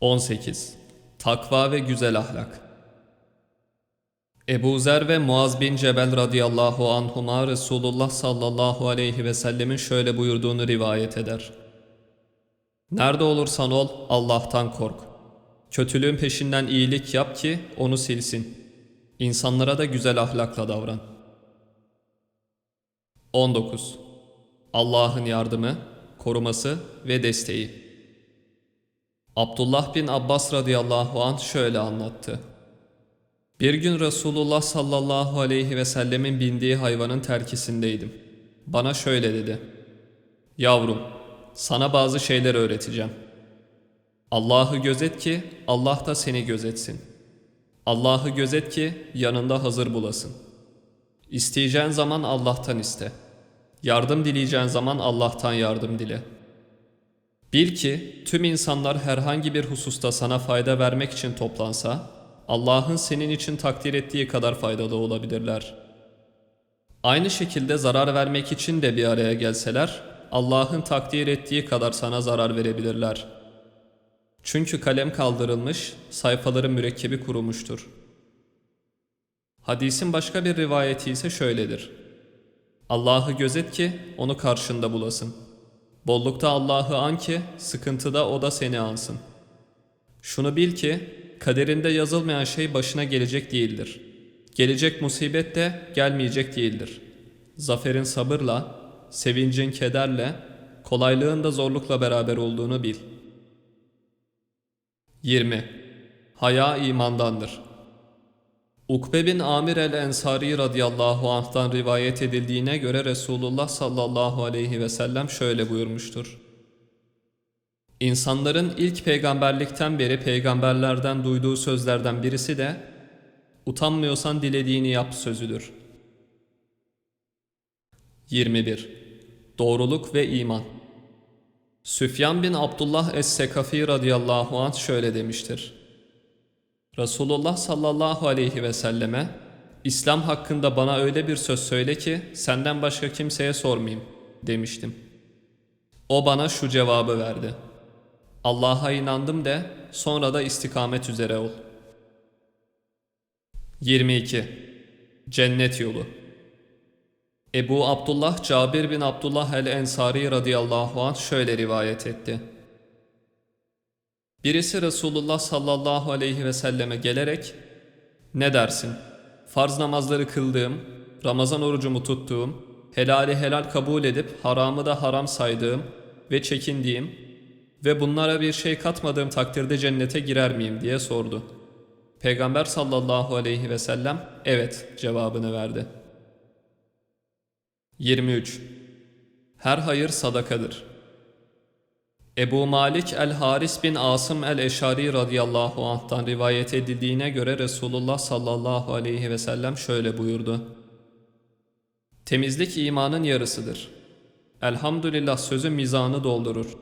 18. Takva ve güzel ahlak. Ebu Zer ve Muaz bin Cebel radıyallahu anhuma Resulullah sallallahu aleyhi ve sellemin şöyle buyurduğunu rivayet eder. Nerede olursan ol Allah'tan kork. Kötülüğün peşinden iyilik yap ki onu silsin. İnsanlara da güzel ahlakla davran. 19. Allah'ın yardımı, koruması ve desteği. Abdullah bin Abbas radıyallahu anh şöyle anlattı. Bir gün Resulullah sallallahu aleyhi ve sellemin bindiği hayvanın terkisindeydim. Bana şöyle dedi. Yavrum, sana bazı şeyler öğreteceğim. Allah'ı gözet ki Allah da seni gözetsin. Allah'ı gözet ki yanında hazır bulasın. İsteyeceğin zaman Allah'tan iste. Yardım dileyeceğin zaman Allah'tan yardım dile.'' Bil ki tüm insanlar herhangi bir hususta sana fayda vermek için toplansa, Allah'ın senin için takdir ettiği kadar faydalı olabilirler. Aynı şekilde zarar vermek için de bir araya gelseler, Allah'ın takdir ettiği kadar sana zarar verebilirler. Çünkü kalem kaldırılmış, sayfaların mürekkebi kurumuştur. Hadisin başka bir rivayeti ise şöyledir. Allah'ı gözet ki onu karşında bulasın.'' Bollukta Allah'ı an ki, sıkıntıda o da seni ansın. Şunu bil ki, kaderinde yazılmayan şey başına gelecek değildir. Gelecek musibet de gelmeyecek değildir. Zaferin sabırla, sevincin kederle, kolaylığın da zorlukla beraber olduğunu bil. 20. Haya imandandır. Ukbe bin Amir el-Ensari radıyallahu anh'tan rivayet edildiğine göre Resulullah sallallahu aleyhi ve sellem şöyle buyurmuştur. İnsanların ilk peygamberlikten beri peygamberlerden duyduğu sözlerden birisi de utanmıyorsan dilediğini yap sözüdür. 21. Doğruluk ve iman Süfyan bin Abdullah es-Sekafi radıyallahu anh şöyle demiştir. Resulullah sallallahu aleyhi ve selleme İslam hakkında bana öyle bir söz söyle ki senden başka kimseye sormayayım demiştim. O bana şu cevabı verdi. Allah'a inandım de sonra da istikamet üzere ol. 22. Cennet yolu Ebu Abdullah Cabir bin Abdullah el-Ensari radıyallahu anh şöyle rivayet etti. Birisi Resulullah sallallahu aleyhi ve selleme gelerek ne dersin? Farz namazları kıldığım, Ramazan orucumu tuttuğum, helali helal kabul edip haramı da haram saydığım ve çekindiğim ve bunlara bir şey katmadığım takdirde cennete girer miyim diye sordu. Peygamber sallallahu aleyhi ve sellem evet cevabını verdi. 23. Her hayır sadakadır. Ebu Malik el-Haris bin Asım el-Eşari radıyallahu anh'tan rivayet edildiğine göre Resulullah sallallahu aleyhi ve sellem şöyle buyurdu. Temizlik imanın yarısıdır. Elhamdülillah sözü mizanı doldurur.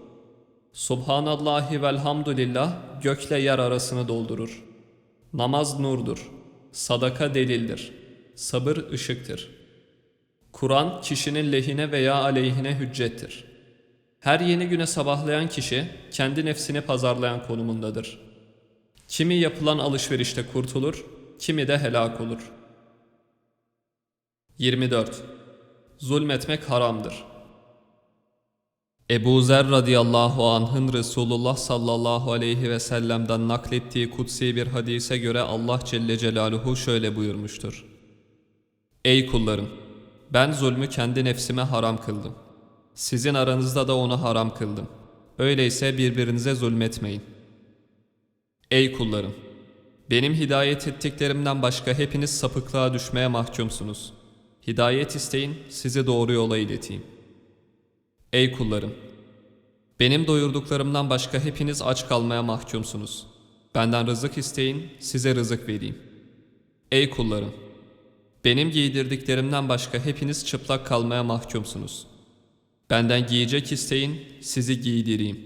Subhanallahi velhamdülillah gökle yer arasını doldurur. Namaz nurdur. Sadaka delildir. Sabır ışıktır. Kur'an kişinin lehine veya aleyhine hüccettir.'' Her yeni güne sabahlayan kişi kendi nefsini pazarlayan konumundadır. Kimi yapılan alışverişte kurtulur, kimi de helak olur. 24. Zulmetmek haramdır. Ebu Zer radıyallahu anh'ın Resulullah sallallahu aleyhi ve sellem'den naklettiği kutsi bir hadise göre Allah Celle Celaluhu şöyle buyurmuştur. Ey kullarım! Ben zulmü kendi nefsime haram kıldım. Sizin aranızda da onu haram kıldım. Öyleyse birbirinize zulmetmeyin. Ey kullarım! Benim hidayet ettiklerimden başka hepiniz sapıklığa düşmeye mahkumsunuz. Hidayet isteyin, sizi doğru yola ileteyim. Ey kullarım! Benim doyurduklarımdan başka hepiniz aç kalmaya mahkumsunuz. Benden rızık isteyin, size rızık vereyim. Ey kullarım! Benim giydirdiklerimden başka hepiniz çıplak kalmaya mahkumsunuz.'' Benden giyecek isteyin, sizi giydireyim.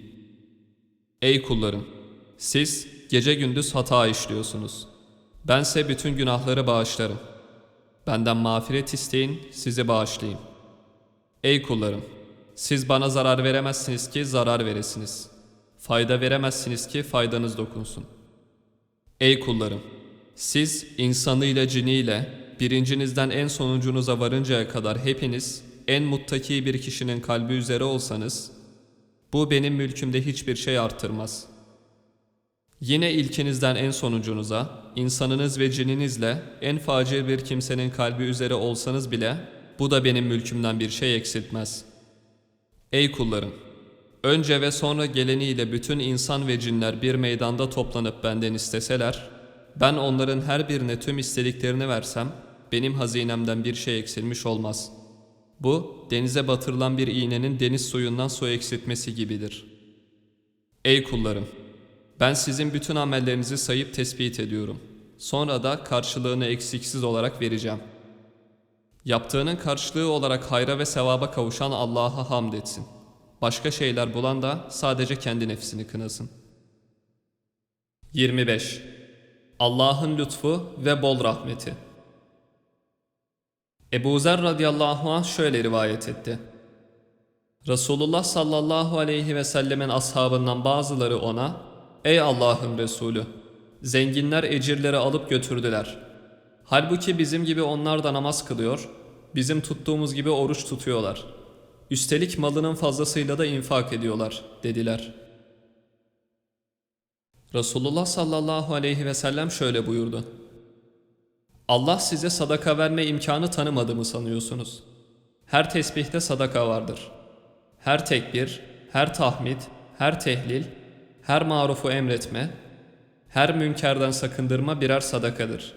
Ey kullarım! Siz gece gündüz hata işliyorsunuz. Bense bütün günahları bağışlarım. Benden mağfiret isteyin, sizi bağışlayayım. Ey kullarım! Siz bana zarar veremezsiniz ki zarar veresiniz. Fayda veremezsiniz ki faydanız dokunsun. Ey kullarım! Siz insanıyla ciniyle birincinizden en sonuncunuza varıncaya kadar hepiniz en muttaki bir kişinin kalbi üzere olsanız bu benim mülkümde hiçbir şey artırmaz. Yine ilkinizden en sonuncunuza, insanınız ve cininizle en facir bir kimsenin kalbi üzere olsanız bile bu da benim mülkümden bir şey eksiltmez. Ey kullarım! Önce ve sonra geleniyle bütün insan ve cinler bir meydanda toplanıp benden isteseler, ben onların her birine tüm istediklerini versem, benim hazinemden bir şey eksilmiş olmaz. Bu, denize batırılan bir iğnenin deniz suyundan su eksiltmesi gibidir. Ey kullarım! Ben sizin bütün amellerinizi sayıp tespit ediyorum. Sonra da karşılığını eksiksiz olarak vereceğim. Yaptığının karşılığı olarak hayra ve sevaba kavuşan Allah'a hamd etsin. Başka şeyler bulan da sadece kendi nefsini kınasın. 25. Allah'ın lütfu ve bol rahmeti. Ebu Zer radıyallahu anh şöyle rivayet etti. Resulullah sallallahu aleyhi ve sellemin ashabından bazıları ona, Ey Allah'ın Resulü! Zenginler ecirleri alıp götürdüler. Halbuki bizim gibi onlar da namaz kılıyor, bizim tuttuğumuz gibi oruç tutuyorlar. Üstelik malının fazlasıyla da infak ediyorlar, dediler. Resulullah sallallahu aleyhi ve sellem şöyle buyurdu. Allah size sadaka verme imkanı tanımadı mı sanıyorsunuz? Her tesbihte sadaka vardır. Her tekbir, her tahmid, her tehlil, her marufu emretme, her münkerden sakındırma birer sadakadır.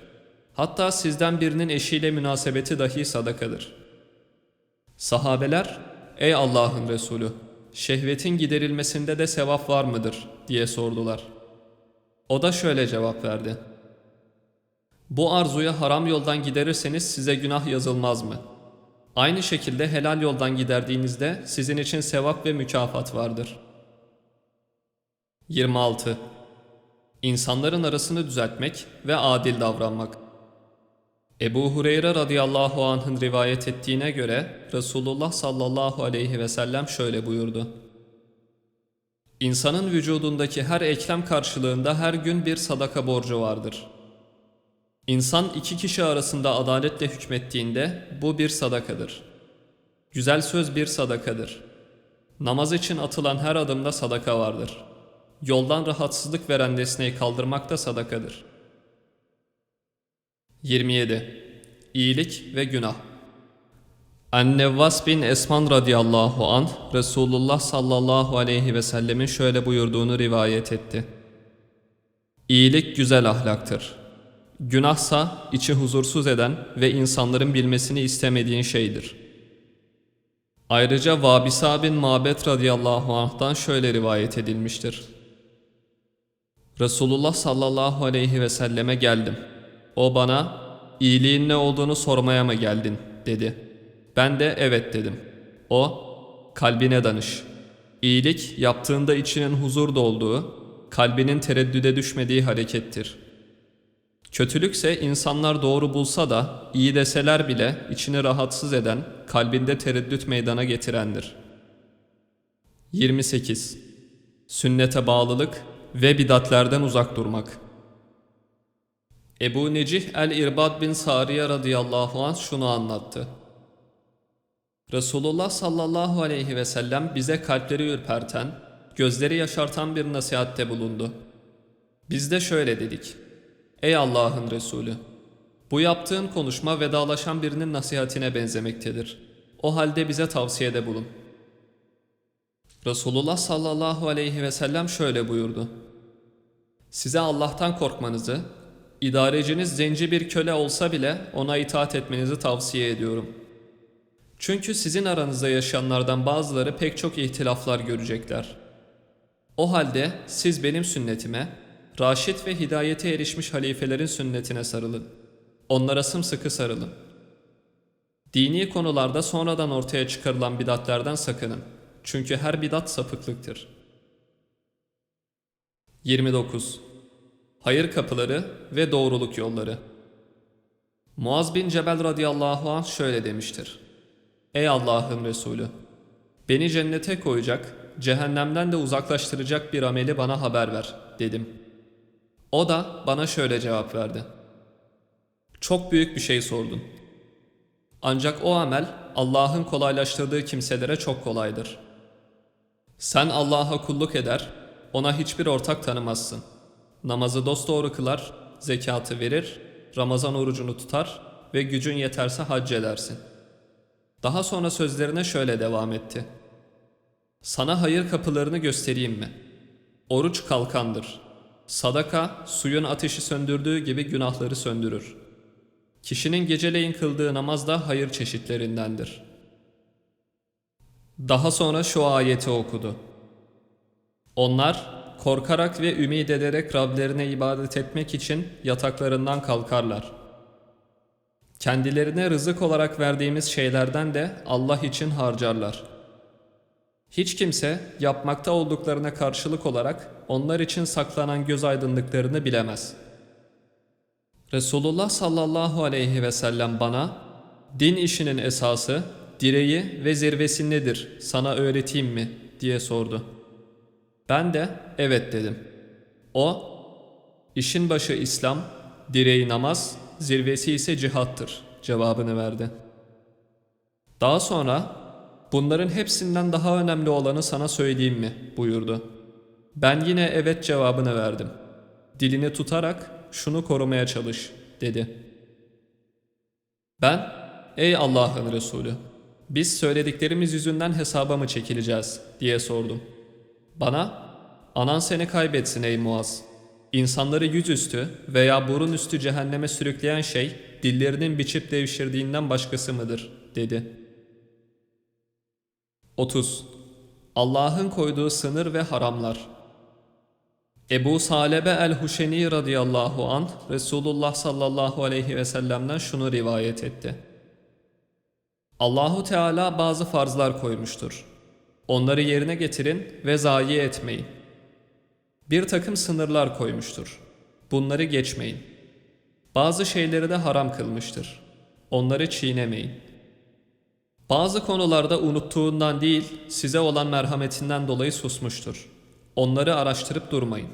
Hatta sizden birinin eşiyle münasebeti dahi sadakadır. Sahabeler, ey Allah'ın Resulü, şehvetin giderilmesinde de sevap var mıdır diye sordular. O da şöyle cevap verdi. Bu arzuya haram yoldan giderirseniz size günah yazılmaz mı? Aynı şekilde helal yoldan giderdiğinizde sizin için sevap ve mükafat vardır. 26. İnsanların arasını düzeltmek ve adil davranmak. Ebu Hureyre radıyallahu anh'ın rivayet ettiğine göre Resulullah sallallahu aleyhi ve sellem şöyle buyurdu. İnsanın vücudundaki her eklem karşılığında her gün bir sadaka borcu vardır.'' İnsan iki kişi arasında adaletle hükmettiğinde bu bir sadakadır. Güzel söz bir sadakadır. Namaz için atılan her adımda sadaka vardır. Yoldan rahatsızlık veren nesneyi kaldırmak da sadakadır. 27. İyilik ve günah Annevvas bin Esman radıyallahu an Resulullah sallallahu aleyhi ve sellemin şöyle buyurduğunu rivayet etti. İyilik güzel ahlaktır. Günahsa içi huzursuz eden ve insanların bilmesini istemediğin şeydir. Ayrıca Vabisa bin Mabet radıyallahu anh'tan şöyle rivayet edilmiştir. Resulullah sallallahu aleyhi ve selleme geldim. O bana iyiliğin ne olduğunu sormaya mı geldin dedi. Ben de evet dedim. O kalbine danış. İyilik yaptığında içinin huzur dolduğu, kalbinin tereddüde düşmediği harekettir.'' Kötülükse insanlar doğru bulsa da iyi deseler bile içini rahatsız eden, kalbinde tereddüt meydana getirendir. 28. Sünnete bağlılık ve bidatlerden uzak durmak. Ebu Necih el-İrbad bin Sariye radıyallahu anh şunu anlattı. Resulullah sallallahu aleyhi ve sellem bize kalpleri ürperten, gözleri yaşartan bir nasihatte bulundu. Biz de şöyle dedik. Ey Allah'ın Resulü! Bu yaptığın konuşma vedalaşan birinin nasihatine benzemektedir. O halde bize tavsiyede bulun. Resulullah sallallahu aleyhi ve sellem şöyle buyurdu. Size Allah'tan korkmanızı, idareciniz zenci bir köle olsa bile ona itaat etmenizi tavsiye ediyorum. Çünkü sizin aranızda yaşayanlardan bazıları pek çok ihtilaflar görecekler. O halde siz benim sünnetime, Raşit ve hidayete erişmiş halifelerin sünnetine sarılın. Onlara sımsıkı sarılın. Dini konularda sonradan ortaya çıkarılan bidatlerden sakının. Çünkü her bidat sapıklıktır. 29. Hayır kapıları ve doğruluk yolları. Muaz bin Cebel radıyallahu anh şöyle demiştir. Ey Allah'ın Resulü! Beni cennete koyacak, cehennemden de uzaklaştıracak bir ameli bana haber ver dedim. O da bana şöyle cevap verdi. Çok büyük bir şey sordun. Ancak o amel Allah'ın kolaylaştırdığı kimselere çok kolaydır. Sen Allah'a kulluk eder, ona hiçbir ortak tanımazsın. Namazı dosdoğru kılar, zekatı verir, Ramazan orucunu tutar ve gücün yeterse hac edersin. Daha sonra sözlerine şöyle devam etti. Sana hayır kapılarını göstereyim mi? Oruç kalkandır. Sadaka suyun ateşi söndürdüğü gibi günahları söndürür. Kişinin geceleyin kıldığı namaz da hayır çeşitlerindendir. Daha sonra şu ayeti okudu. Onlar korkarak ve ümid ederek Rablerine ibadet etmek için yataklarından kalkarlar. Kendilerine rızık olarak verdiğimiz şeylerden de Allah için harcarlar. Hiç kimse yapmakta olduklarına karşılık olarak onlar için saklanan göz aydınlıklarını bilemez. Resulullah sallallahu aleyhi ve sellem bana din işinin esası, direği ve zirvesi nedir sana öğreteyim mi diye sordu. Ben de evet dedim. O, işin başı İslam, direği namaz, zirvesi ise cihattır cevabını verdi. Daha sonra bunların hepsinden daha önemli olanı sana söyleyeyim mi buyurdu. Ben yine evet cevabını verdim. Dilini tutarak şunu korumaya çalış dedi. Ben ey Allah'ın Resulü biz söylediklerimiz yüzünden hesaba mı çekileceğiz diye sordum. Bana anan seni kaybetsin ey Muaz. İnsanları yüzüstü veya burun üstü cehenneme sürükleyen şey dillerinin biçip devşirdiğinden başkası mıdır dedi. 30. Allah'ın koyduğu sınır ve haramlar. Ebu Salebe el-Huşeni radıyallahu an Resulullah sallallahu aleyhi ve sellem'den şunu rivayet etti. Allahu Teala bazı farzlar koymuştur. Onları yerine getirin ve zayi etmeyin. Bir takım sınırlar koymuştur. Bunları geçmeyin. Bazı şeyleri de haram kılmıştır. Onları çiğnemeyin. Bazı konularda unuttuğundan değil, size olan merhametinden dolayı susmuştur. Onları araştırıp durmayın.